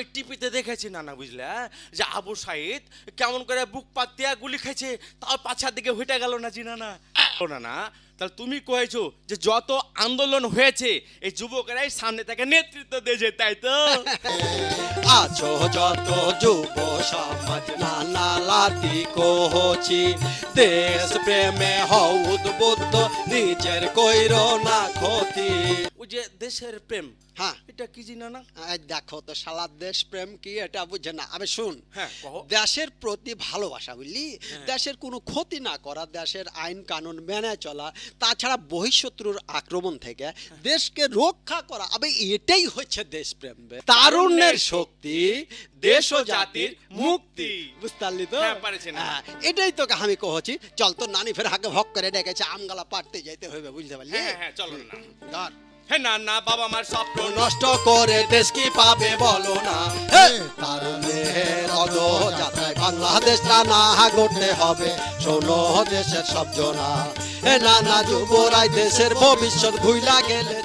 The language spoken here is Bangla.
আমি টিভিতে দেখেছি না না বুঝলে যে আবু সাইদ কেমন করে বুক পাতিয়া গুলি খেয়েছে তাও পাছার দিকে হেঁটে গেল না জি না না না না তাহলে তুমি কয়েছো যে যত আন্দোলন হয়েছে, এই যুবকেরাই সামনে থেকে নেতৃত্ব দিয়েছে, তাই তো? আছো যত যুব সমাজ, নানা লাতি কহছি দেশ প্রেমে হও উদ্বুদ্ধ নিজের কইর না ক্ষতি। ওই যে দেশের প্রেম হ্যাঁ। এটা কি জি না? দেখো তো সালা দেশ প্রেম কি এটা বুঝে না। আমি শুন হ্যাঁ, দেশের প্রতি ভালোবাসা বুঝলি? দেশের কোনো ক্ষতি না করা দেশের আইন কানুন মেনে চলা তাছাড়া বহিঃশত্রুর আক্রমণ থেকে দেশকে রক্ষা করা আবে এটাই হচ্ছে দেশপ্রেম বে। তারুণ্যের শক্তি দেশ ও জাতির মুক্তি। বুঝতে তো? হ্যাঁ, না। হ্যাঁ, এটাই তোকে আমি কহছি। চল তো নানি ফের হাকে ভক করে ডেকেছে আমগালা পাড়তে যাইতে হবে বুঝতে পারলি? হ্যাঁ হ্যাঁ চলো না। ধর। হ্যাঁ না না বাবা স্বপ্ন নষ্ট করে দেশ কি পাবে বলো না? বাংলাদেশটা গড়তে হবে। শোনো দেশের সব জনা। যুবরাই দেশের ভবিষ্যৎ ভুইলা গেলে